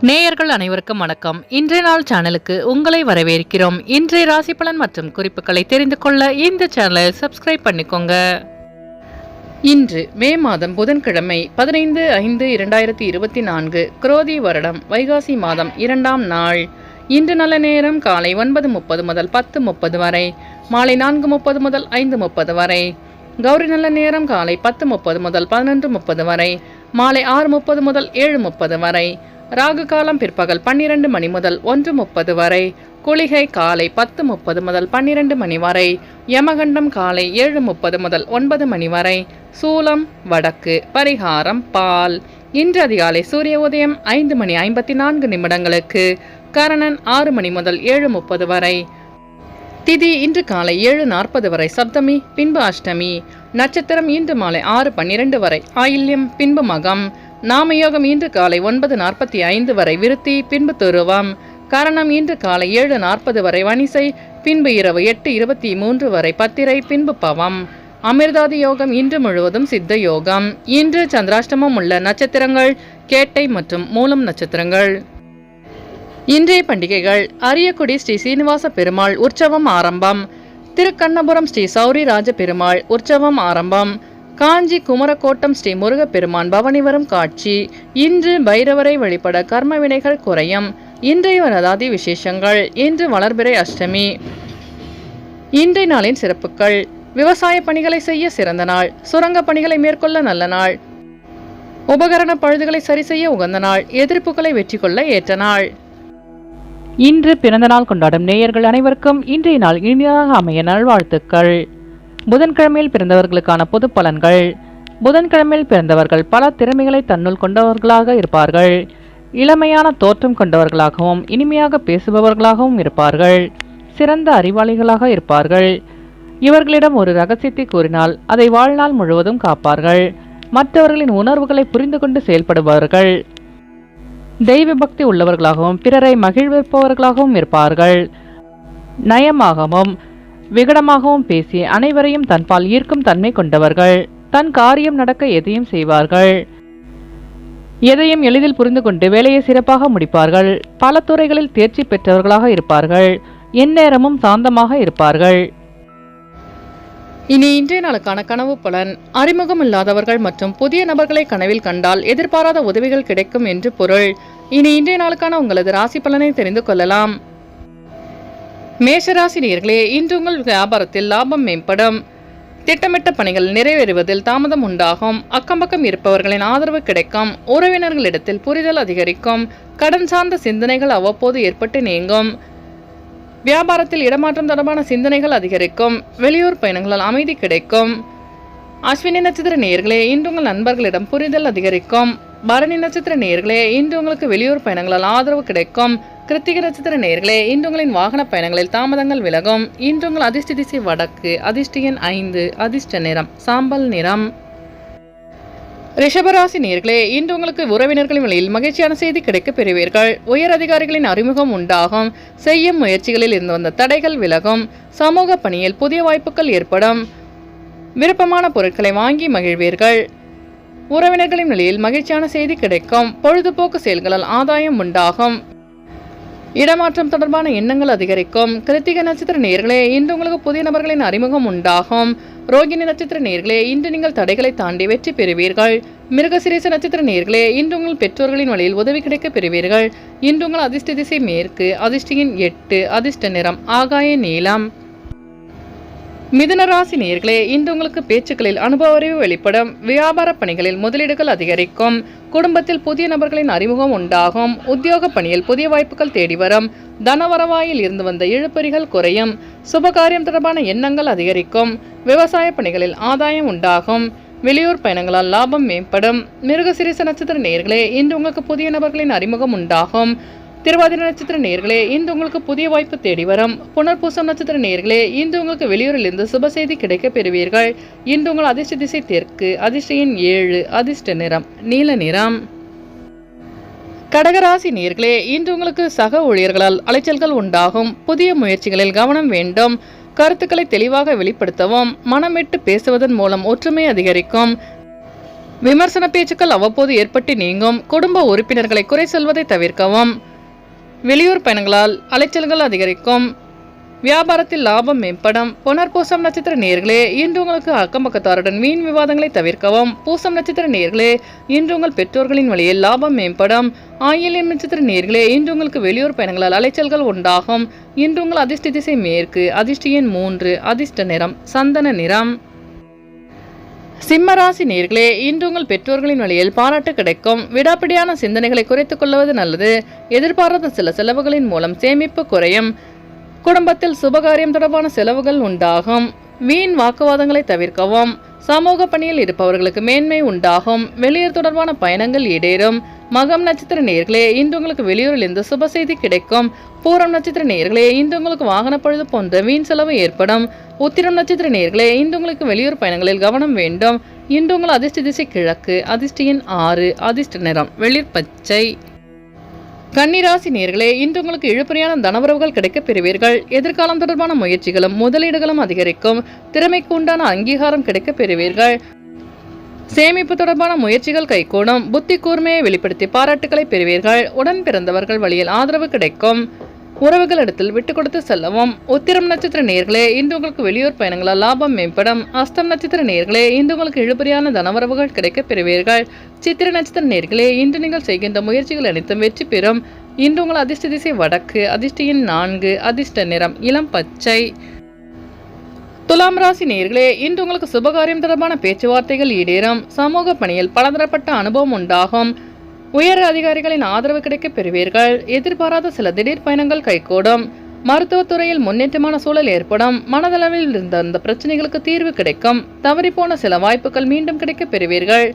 நேயர்கள் அனைவருக்கும் வணக்கம். இன்றைய நாள் சேனலுக்கு உங்களை வரவேற்கிறோம். இன்றைய ராசி பலன் மற்றும் குறிப்புகளை தெரிந்து கொள்ள இந்த சேனலை சப்ஸ்கிரைப் பண்ணிக்கோங்க. இன்று மே மாதம் புதன்கிழமை பதினைந்து ஐந்து இரண்டாயிரத்தி இருபத்தி நான்கு குரோதி வருடம் வைகாசி மாதம் இரண்டாம் நாள். இன்று நல்ல நேரம் காலை ஒன்பது முப்பது முதல் பத்து முப்பது வரை மாலை நான்கு முப்பது முதல் ஐந்து முப்பது வரை. கௌரி நல்ல நேரம் காலை பத்து முப்பது முதல் பதினொன்று முப்பது வரை மாலை ஆறு முப்பது முதல் ஏழு முப்பது வரை. ராகு காலம் பிற்பகல் பன்னிரண்டு மணி முதல் ஒன்று முப்பது வரை குளிகை காலை பத்து முப்பது முதல் பன்னிரண்டு மணி வரை யமகண்டம் காலை ஏழு முப்பது முதல் ஒன்பது மணி வரை சூலம் வடக்கு பரிகாரம் பால். இன்று அதிகாலை சூரிய உதயம் ஐந்து மணி ஐம்பத்தி நான்கு நிமிடங்களுக்கு கரணன் ஆறு மணி முதல் ஏழு முப்பது வரை. திதி இன்று காலை ஏழு நாற்பது வரை சப்தமி பின்பு அஷ்டமி. நட்சத்திரம் இன்று மாலை ஆறு பன்னிரண்டு வரை ஆயில்யம் பின்பு மகம். நாம யோகம் இன்று காலை ஒன்பது நாற்பத்தி ஐந்து வரை விருத்தி பின்பு துருவம் கரணம் இன்று காலை ஏழு நாற்பது வரை வணிசை பின்பு இரவு எட்டு இருபத்தி மூன்று வரை பத்திரை பின்பு பவம். அமிர்தாதி யோகம் இன்று முழுவதும் சித்த யோகம். இன்று சந்திராஷ்டமம் உள்ள நட்சத்திரங்கள் கேட்டை மற்றும் மூலம் நட்சத்திரங்கள். இன்றைய பண்டிகைகள் அரியக்குடி ஸ்ரீ சீனிவாச பெருமாள் உற்சவம் ஆரம்பம். திருக்கண்ணபுரம் ஸ்ரீ சௌரிராஜ பெருமாள் உற்சவம் ஆரம்பம். காஞ்சி குமரக்கோட்டம் ஸ்ரீ முருகப்பெருமான் பவனி வரும் காட்சி. இன்று பைரவரை வழிபட கர்ம வினைகள் குறையும். இன்றைய வரதாதி விசேஷங்கள். இன்று வளர்பிறை அஷ்டமி. இன்றைய நாளின் சிறப்புகள். விவசாய பணிகளை செய்ய சிறந்த நாள். சுரங்க பணிகளை மேற்கொள்ள நல்ல நாள். உபகரண பழுதுகளை சரி செய்ய உகந்த நாள். எதிர்ப்புகளை வெற்றி கொள்ள ஏற்ற நாள். இன்று பிறந்த நாள் கொண்டாடும் நேயர்கள் அனைவருக்கும் இன்றைய நாள் இனிதாக அமைய நல்வாழ்த்துக்கள். புதன்கிழமையில் பிறந்தவர்களுக்கான பொது பலன்கள். புதன்கிழமையில் பிறந்தவர்கள் பல திறமைகளை தன்னுள் கொண்டவர்களாக இருப்பார்கள். இளமையான தோற்றம் கொண்டவர்களாகவும் இனிமையாக பேசுபவர்களாகவும் இருப்பார்கள். சிறந்த அறிவாளிகளாக இருப்பார்கள். இவர்களிடம் ஒரு ரகசியத்தை கூறினால் அதை வாழ்நாள் முழுவதும் காப்பார்கள். மற்றவர்களின் உணர்வுகளை புரிந்து கொண்டு செயல்படுபவர்கள் தெய்வ பக்தி உள்ளவர்களாகவும் பிறரை மகிழ்விப்பவர்களாகவும் இருப்பார்கள். நயமாகவும் விகடமாகவும் பேசி அனைவரையும் தன்பால் ஈர்க்கும் தன்மை கொண்டவர்கள். தன் காரியம் நடக்க எதையும் செய்வார்கள். எதையும் எளிதில் புரிந்து கொண்டு வேலையை சிறப்பாக முடிப்பார்கள். பல துறைகளில் தேர்ச்சி பெற்றவர்களாக இருப்பார்கள். எந்நேரமும் சாந்தமாக இருப்பார்கள். இனி இன்றைய நாளுக்கான கனவு பலன். அறிமுகம் இல்லாதவர்கள் மற்றும் புதிய நபர்களை கனவில் கண்டால் எதிர்பாராத உதவிகள் கிடைக்கும் என்று பொருள். இனி இன்றைய நாளுக்கான உங்களது ராசி பலனை தெரிந்து கொள்ளலாம். மேஷராசி நேர்களே இன்று உங்கள் வியாபாரத்தில் லாபம் மேம்படும். திட்டமிட்ட பணிகள் நிறைவேறுவதில் தாமதம் உண்டாகும். அக்கம்பக்கம் இருப்பவர்களின் ஆதரவு கிடைக்கும். உறவினர்களிடத்தில் புரிதல் அதிகரிக்கும். கடன் சார்ந்த சிந்தனைகள் அவ்வப்போது ஏற்பட்டு நீங்கும். வியாபாரத்தில் இடமாற்றம் தொடர்பான சிந்தனைகள் அதிகரிக்கும். வெளியூர் பயணங்களால் அமைதி கிடைக்கும். அஸ்வினி நட்சத்திர நேயர்களே இன்று உங்கள் நண்பர்களிடம் புரிதல் அதிகரிக்கும். பரணி நட்சத்திர நேர்களே இன்று உங்களுக்கு வெளியூர் பயணங்களால் ஆதரவு கிடைக்கும். கிருத்திக நட்சத்திர நேர்களே இன்று உங்களின் வாகன பயணங்களில் தாமதங்கள் விலகும். இன்று உங்கள் அதிர்ஷ்ட திசை வடக்கு அதிர்ஷ்ட எண் ஐந்து அதிர்ஷ்ட நிறம் சாம்பல் நிறம். ரிஷபராசி நேர்களே இன்று உங்களுக்கு உறவினர்களின் வழியில் மகிழ்ச்சியான செய்தி கிடைக்கப் பெறுவீர்கள். உயர் அதிகாரிகளின் அறிமுகம் உண்டாகும். செய்யும் முயற்சிகளில் இருந்து வந்த தடைகள் விலகும். சமூக பணியில் புதிய வாய்ப்புகள் ஏற்படும். விருப்பமான பொருட்களை வாங்கி மகிழ்வீர்கள். உறவினர்களின் நிலையில் மகிழ்ச்சியான செய்தி கிடைக்கும். பொழுதுபோக்கு செயல்களால் ஆதாயம் உண்டாகும். இடமாற்றம் தொடர்பான எண்ணங்கள் அதிகரிக்கும். கிருத்திக நட்சத்திர நேர்களே இன்று உங்களுக்கு புதிய நபர்களின் அறிமுகம் உண்டாகும். ரோகிணி நட்சத்திர நேர்களே இன்று நீங்கள் தடைகளை தாண்டி வெற்றி பெறுவீர்கள். மிருகசிரேச நட்சத்திர நேர்களே இன்று உங்கள் பெற்றோர்களின் வழியில் உதவி கிடைக்க பெறுவீர்கள். இன்று உங்கள் அதிர்ஷ்ட திசை மேற்கு அதிர்ஷ்டியின் எட்டு அதிர்ஷ்ட நிறம் ஆகாய நீளம். மிதுனராசி நேர்களே இன்று உங்களுக்கு பேச்சுக்களில் அனுபவ அறிவு வெளிப்படும். வியாபார பணிகளில் முதலீடுகள் அதிகரிக்கும். குடும்பத்தில் புதிய நபர்களின் அறிமுகம் உண்டாகும். உத்தியோக பணியில் புதிய வாய்ப்புகள் தேடி வரும். தனவரவாயில் இருந்து வந்த இழுப்பறிகள் குறையும். சுபகாரியம் தொடர்பான எண்ணங்கள் அதிகரிக்கும். விவசாய பணிகளில் ஆதாயம் உண்டாகும். வெளியூர் பயணங்களால் லாபம் மேம்படும். மிருகசிரிச நட்சத்திர நேர்களே இன்று உங்களுக்கு புதிய நபர்களின் அறிமுகம் உண்டாகும். திருவாதிரை நட்சத்திர நேர்களே இன்று உங்களுக்கு புதிய வாய்ப்பு தேடி வரும். புனர்பூசம் நட்சத்திர நேர்களே இன்று உங்களுக்கு வெளியூரிலிருந்து சுப செய்தி கிடைக்க பெறுவீர்கள். இன்று உங்கள் அதிர்ஷ்ட திசை தெற்கு அதிர்ஷ்ட எண் ஏழு அதிர்ஷ்ட நிறம் நீல நிறம். கடகராசி நேர்களே இன்று உங்களுக்கு சக ஊழியர்களால் அலைச்சல்கள் உண்டாகும். புதிய முயற்சிகளில் கவனம் வேண்டும். கருத்துக்களை தெளிவாக வெளிப்படுத்தவும் மனமிட்டு பேசுவதன் மூலம் ஒற்றுமை அதிகரிக்கும். விமர்சன பேச்சுக்கள் அவ்வப்போது ஏற்பட்டு நீங்கும். குடும்ப உறுப்பினர்களை குறை சொல்வதை தவிர்க்கவும். வெளியூர் பயணங்களால் அலைச்சல்கள் அதிகரிக்கும். வியாபாரத்தில் லாபம் மேம்படும். புனர் பூசம் நட்சத்திர நேர்களே இன்று உங்களுக்கு அக்கம் பக்கத்தாருடன் வீண் விவாதங்களை தவிர்க்கவும். பூசம் நட்சத்திர நேர்களே இன்று உங்கள் பெற்றோர்களின் வழியில் லாபம் மேம்படும். ஆயில்யம் நட்சத்திர நேர்களே இன்று உங்களுக்கு வெளியூர் பயணங்களால் அலைச்சல்கள் உண்டாகும். இன்று உங்கள் அதிர்ஷ்ட திசை மேற்கு அதிர்ஷ்ட எண் மூன்று அதிர்ஷ்ட நிறம் சந்தன நிறம். சிம்மராசி நேர்களே இன்று உங்கள் பெற்றோர்களின் வழியில் பாராட்டு கிடைக்கும். விடாப்பிடியான சிந்தனைகளை குறைத்துக் கொள்வது நல்லது. எதிர்பாராத சில செலவுகளின் மூலம் சேமிப்பு குறையும். குடும்பத்தில் சுபகாரியம் தொடர்பான செலவுகள் உண்டாகும். வீண் வாக்குவாதங்களை தவிர்க்கவும். சமூக பணியில் இருப்பவர்களுக்கு மேன்மை உண்டாகும். வெளியூர் தொடர்பான பயணங்கள் ஈடேறும். மகம் நட்சத்திர நேர்களே இன்று உங்களுக்கு வெளியூரில் இருந்து சுப செய்தி கிடைக்கும். பூரம் நட்சத்திர நேர்களே இன்று உங்களுக்கு வாகன பழுது போன்ற வீண் செலவு ஏற்படும். உத்திரம் நட்சத்திர நேர்களே இன்று உங்களுக்கு வெளியூர் பயணங்களில் கவனம் வேண்டும். இன்று உங்கள் அதிர்ஷ்ட திசை கிழக்கு அதிர்ஷ்டியின் ஆறு அதிர்ஷ்ட நிறம் வெளிர் பச்சை. கன்னிராசி நேர்களே இன்று உங்களுக்கு இழுபறியான தனவரவுகள் கிடைக்கப் பெறுவீர்கள். எதிர்காலம் தொடர்பான முயற்சிகளும் முதலீடுகளும் அதிகரிக்கும். திறமைக்கு உண்டான அங்கீகாரம் கிடைக்கப் பெறுவீர்கள். சேமிப்பு தொடர்பான முயற்சிகள் கைகூடும். புத்தி கூர்மையை வெளிப்படுத்தி பாராட்டுகளை பெறுவீர்கள். உடன் பிறந்தவர்கள் வழியில் ஆதரவு கிடைக்கும். உறவுகளிடத்தில் விட்டு கொடுத்து செல்லவும். உத்திரம் நட்சத்திர நேர்களே இன்று உங்களுக்கு வெளியூர் பயணங்களால் லாபம் மேம்படும். அஸ்தம் நட்சத்திர நேர்களே இன்று உங்களுக்கு இழுபறியான தனவரவுகள் கிடைக்கப் பெறுவீர்கள். சித்திர நட்சத்திர நேர்களே இன்று நீங்கள் செய்கின்ற முயற்சிகள் அனைத்தும் வெற்றி பெறும். இன்று உங்கள் அதிர்ஷ்ட திசை வடக்கு அதிர்ஷ்டியின் நான்கு அதிர்ஷ்ட நிறம் இளம் பச்சை. துலாம் ராசி நேர்களே இன்று உங்களுக்கு சுபகாரியம் தொடர்பான பேச்சுவார்த்தைகள் ஈடேறும். சமூக பணியில் பலதரப்பட்ட அனுபவம் உண்டாகும். உயர் அதிகாரிகளின் ஆதரவு கிடைக்க பெறுவீர்கள். எதிர்பாராத சில திடீர் பயணங்கள் கைகூடும். மருத்துவத்துறையில் முன்னேற்றமான சூழல் ஏற்படும். மனதளவில் இருந்த அந்த பிரச்சனைகளுக்கு தீர்வு கிடைக்கும். தவறிப்போன சில வாய்ப்புகள் மீண்டும் கிடைக்க பெறுவீர்கள்.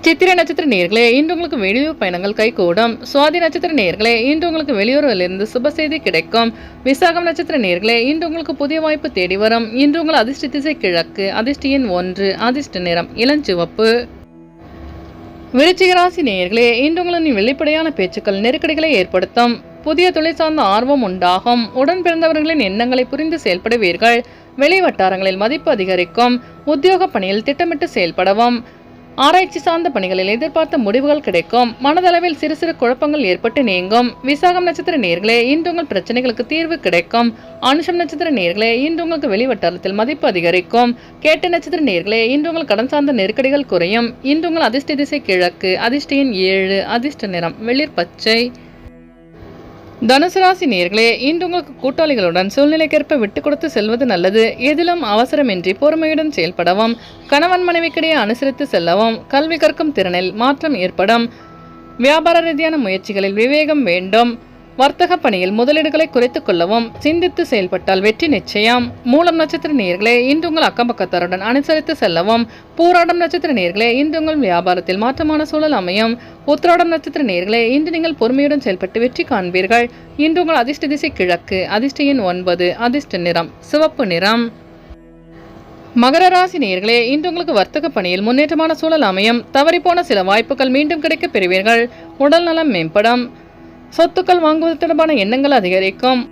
சித்திரை நட்சத்திர நேர்களே இன்று உங்களுக்கு வெளியூர் பயணங்கள் கைகூடும். சுவாதி நட்சத்திர நேர்களே இன்று உங்களுக்கு வெளியூரிலிருந்து சுப செய்தி கிடைக்கும். விசாகம் நட்சத்திர நேர்களே இன்று உங்களுக்கு புதிய வாய்ப்பு தேடி வரும். இன்று உங்கள் அதிர்ஷ்ட திசை கிழக்கு அதிர்ஷ்ட எண் ஒன்று அதிர்ஷ்ட நிறம் இளஞ்சிவப்பு. விருச்சிகராசி நேர்களே இன்று உங்களின் வெளிப்படையான பேச்சுக்கள் நெருக்கடிகளை ஏற்படுத்தும். புதிய தொழில் சார்ந்த ஆர்வம் உண்டாகும். உடன் பிறந்தவர்களின் எண்ணங்களை புரிந்து செயல்படுவீர்கள். வெளி வட்டாரங்களில் மதிப்பு அதிகரிக்கும். உத்தியோக பணியில் திட்டமிட்டு செயல்படவும். ஆராய்ச்சி சார்ந்த பணிகளில் எதிர்பார்த்த முடிவுகள் கிடைக்கும். மனதளவில் சிறு சிறு குழப்பங்கள் ஏற்பட்டு நீங்கும். விசாகம் நட்சத்திர நேர்களே இன்று உங்கள் பிரச்சனைகளுக்கு தீர்வு கிடைக்கும். அனுஷம் நட்சத்திர நேர்களே இன்று உங்களுக்கு வெளிவட்டாரத்தில் மதிப்பு அதிகரிக்கும். கேட்ட நட்சத்திர நேர்களே இன்று உங்கள் கடன் சார்ந்த நெருக்கடிகள் குறையும். இன்று உங்கள் அதிர்ஷ்ட திசை கிழக்கு அதிர்ஷ்ட எண் ஏழு அதிர்ஷ்ட நிறம் வெளிர் பச்சை. தனுசு ராசி நேர்களே இன்று உங்களுக்கு கூட்டாளிகளுடன் சூழ்நிலைக்கேற்ப விட்டு கொடுத்து செல்வது நல்லது. எதிலும் அவசரமின்றி பொறுமையுடன் செயல்படவும் கணவன் மனைவிக்கிடையே அனுசரித்து செல்லவும் கல்வி கற்கும் திறனில் மாற்றம் ஏற்படும். வியாபார ரீதியான முயற்சிகளில் விவேகம் வேண்டும். வர்த்தக பணியில் முதலீடுகளை குறைத்துக் கொள்ளவும் சிந்தித்து செயல்பட்டால் வெற்றி நிச்சயம். மூலம் நட்சத்திர நேர்களே இன்று உங்கள் அக்கம்பக்கத்தாருடன் அனுசரித்து செல்லவும் பூராடம் நட்சத்திர நேர்களே இன்று உங்கள் வியாபாரத்தில் மாற்றமான சூழல் அமையும். உத்திராடம் நட்சத்திர நேர்களே இன்று நீங்கள் பொறுமையுடன் செயல்பட்டு வெற்றி காண்பீர்கள். இன்று உங்கள் அதிர்ஷ்ட திசை கிழக்கு அதிர்ஷ்ட எண் ஒன்பது அதிர்ஷ்ட நிறம் சிவப்பு நிறம். மகர ராசி நேர்களே இன்று உங்களுக்கு வர்த்தக பணியில் முன்னேற்றமான சூழல் அமையும். தவறிப்போன சில வாய்ப்புகள் மீண்டும் கிடைக்கப் பெறுவீர்கள். உடல் நலம் மேம்படும். சொத்துக்கள் வாங்குவது தொடர்பான எண்ணங்கள் அதிகரிக்கும்.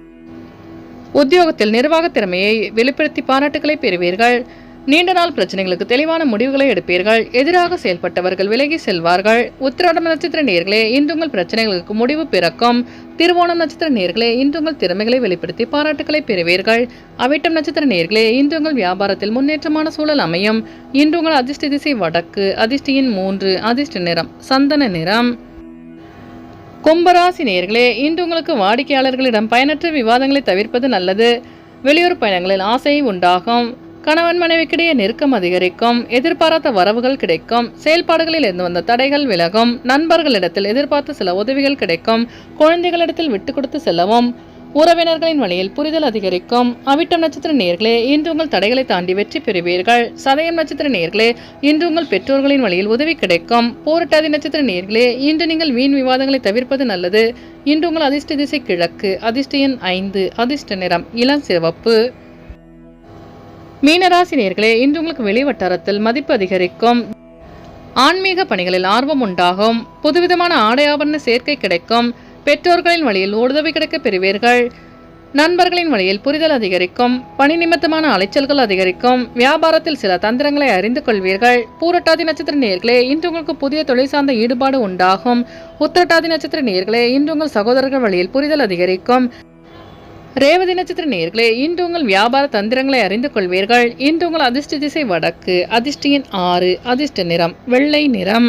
உத்தியோகத்தில் நிர்வாக திறமையை வெளிப்படுத்தி பாராட்டுகளை பெறுவீர்கள். நீண்ட நாள் பிரச்சனைகளுக்கு தெளிவான முடிவுகளை எடுப்பீர்கள். எதிராக செயல்பட்டவர்கள் விலகி செல்வார்கள். உத்திராடம் நட்சத்திர நேர்களே இன்று உங்கள் பிரச்சனைகளுக்கு முடிவு பிறக்கும். திருவோணம் நட்சத்திர நேர்களே இன்று உங்கள் திறமைகளை வெளிப்படுத்தி பாராட்டுகளை பெறுவீர்கள். அவிட்டம் நட்சத்திர நேர்களே இன்று உங்கள் வியாபாரத்தில் முன்னேற்றமான சூழல் அமையும். இன்று உங்கள் அதிர்ஷ்ட திசை வடக்கு அதிர்ஷ்டியின் மூன்று அதிர்ஷ்ட நிறம் சந்தன நிறம். கும்பராசி நேர்களே இன்று உங்களுக்கு வாடிக்கையாளர்களிடம் பயனற்ற விவாதங்களை தவிர்ப்பது நல்லது. வெளியூர் பயணங்களில் ஆசை உண்டாகும். கணவன் மனைவிக்கிடையே நெருக்கம் அதிகரிக்கும். எதிர்பாராத வரவுகள் கிடைக்கும். செயல்பாடுகளில் இருந்து வந்த தடைகள் விலகும். நண்பர்களிடத்தில் எதிர்பார்த்த சில உதவிகள் கிடைக்கும். குழந்தைகளிடத்தில் விட்டு கொடுத்து செல்லவும். உறவினர்களின் வழியில் புரிதல் அதிகரிக்கும். அவிட்டம் நட்சத்திர நேர்களே இன்று உங்கள் தடைகளை தாண்டி வெற்றி பெறுவீர்கள். சதயம் நட்சத்திர நேர்களே இன்று உங்கள் பெற்றோர்களின் வழியில் உதவி கிடைக்கும். போரட்டாதி நட்சத்திர நேர்களே இன்று நீங்கள் வீண் விவாதங்களை தவிர்ப்பது நல்லது. இன்று உங்கள் அதிர்ஷ்ட திசை கிழக்கு அதிர்ஷ்ட எண் ஐந்து அதிர்ஷ்ட நிறம் இளம் சிவப்பு. மீனராசி நேர்களே இன்று உங்களுக்கு வெளி வட்டாரத்தில் மதிப்பு அதிகரிக்கும். ஆன்மீக பணிகளில் ஆர்வம் உண்டாகும். புதுவிதமான ஆடை ஆபரண சேர்க்கை கிடைக்கும். பெற்றோர்களின் வழியில் உதவி கிடைக்க பெறுவீர்கள். நண்பர்களின் வழியில் புரிதல் அதிகரிக்கும் பணி நிமித்தமான அலைச்சல்கள் அதிகரிக்கும் வியாபாரத்தில் சில தந்திரங்களை அறிந்து கொள்வீர்கள். பூரட்டாதி நட்சத்திர நேர்களே இன்று உங்களுக்கு புதிய தொழில் சார்ந்த ஈடுபாடு உண்டாகும். உத்திரட்டாதி நட்சத்திர நேர்களே இன்று உங்கள் சகோதரர்கள் வழியில் புரிதல் அதிகரிக்கும். ரேவதி நட்சத்திர நேர்களே இன்று உங்கள் வியாபார தந்திரங்களை அறிந்து கொள்வீர்கள். இன்று உங்கள் அதிர்ஷ்ட திசை வடக்கு அதிர்ஷ்டியின் ஆறு அதிர்ஷ்ட நிறம் வெள்ளை நிறம்.